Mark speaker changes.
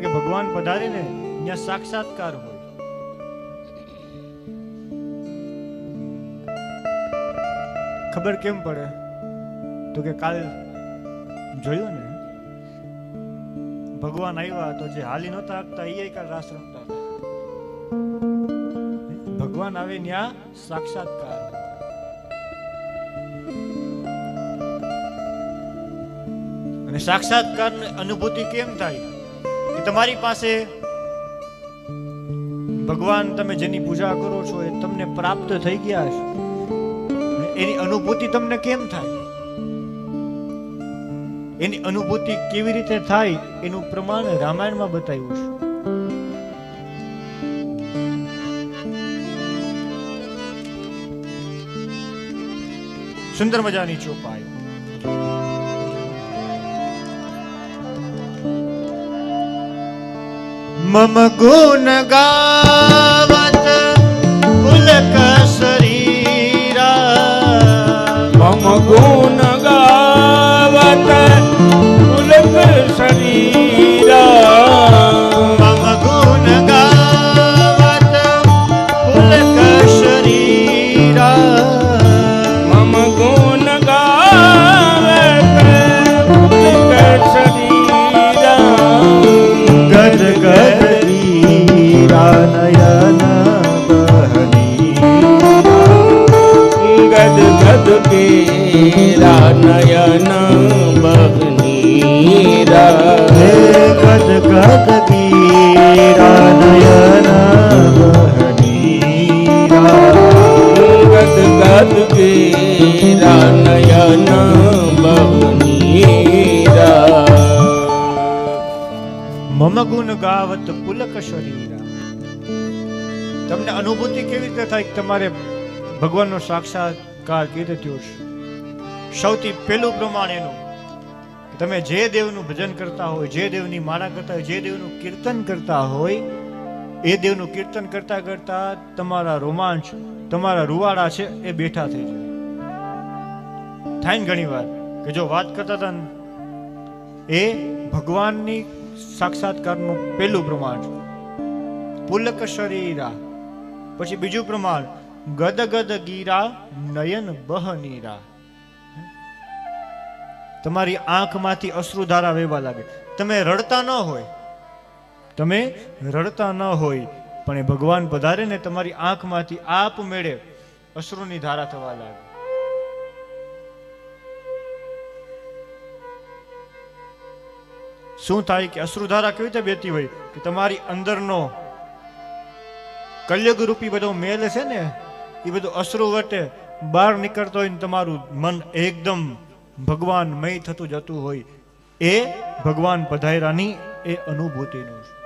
Speaker 1: કે ભગવાન પધારે ત્યાં સાક્ષાત્કાર હોય. ખબર કેમ પડે? તો કે કાલ જોયું ને? ભગવાન આવ્યા તો જે હાલી નહોતા આપતા એ કાલ રાસ રમતા ભગવાન આવે ત્યાં સાક્ષાત્કાર. અને સાક્ષાત્કાર અનુભૂતિ કેમ થાય? કે તમારી પાસે ભગવાન તમે જેની પૂજા કરો છો એ તમને પ્રાપ્ત થઈ ગયા છે. એની અનુભૂતિ તમને કેમ થાય? એની અનુભૂતિ કેવી રીતે થાય એનું પ્રમાણ રામાયણમાં બતાવ્યું છે. સુંદર મજાની ચોપાઈ. મમ ગુણ ગાવત પુલક
Speaker 2: મમ ગાવત પુલક શરીરા.
Speaker 1: તમને અનુભૂતિ કેવી રીતે થાય તમારે ભગવાનનો સાક્ષાત્કાર રીતે થયો છે? સૌથી પહેલું પ્રમાણ એનું તમે જે દેવનું ભજન કરતા હોય, જે દેવની માળા કરતા હોય, જે દેવનું કીર્તન કરતા હોય, એ દેવનું કીર્તન કરતા કરતા તમારા રોમાંચ, તમારા રૂવાડા છે, એ બેઠા થઈ જાય. થાય ને ઘણી વાર કે જો વાત કરતા હતા ને, એ ભગવાનની સાક્ષાત્કારનું પહેલું પ્રમાણ. પુલક શરીરા. પછી બીજું પ્રમાણ ગદ ગદ ગીરા નયન બહનીરા. તમારી આંખમાંથી અશ્રુધારા વહેવા લાગે. તમે રડતા ન હોય. તમે રડતા ન હોય, પણ એ ભગવાન પધારે ને તમારી આંખમાંથી આપ મેળે અશ્રુની ધારા થવા લાગે. શું થાય કે અશ્રુધારા કેવી રીતે બેતી હોય કે તમારી અંદરનો કલ્યગરૂપી રૂપી બધો મેલ છે ને, એ બધું અશ્રુ વટે બહાર નીકળતો હોય ને તમારું મન એકદમ ભગવાન મય થતું જતું હોય. એ ભગવાન પધાયરાની એ અનુભૂતિનું છે.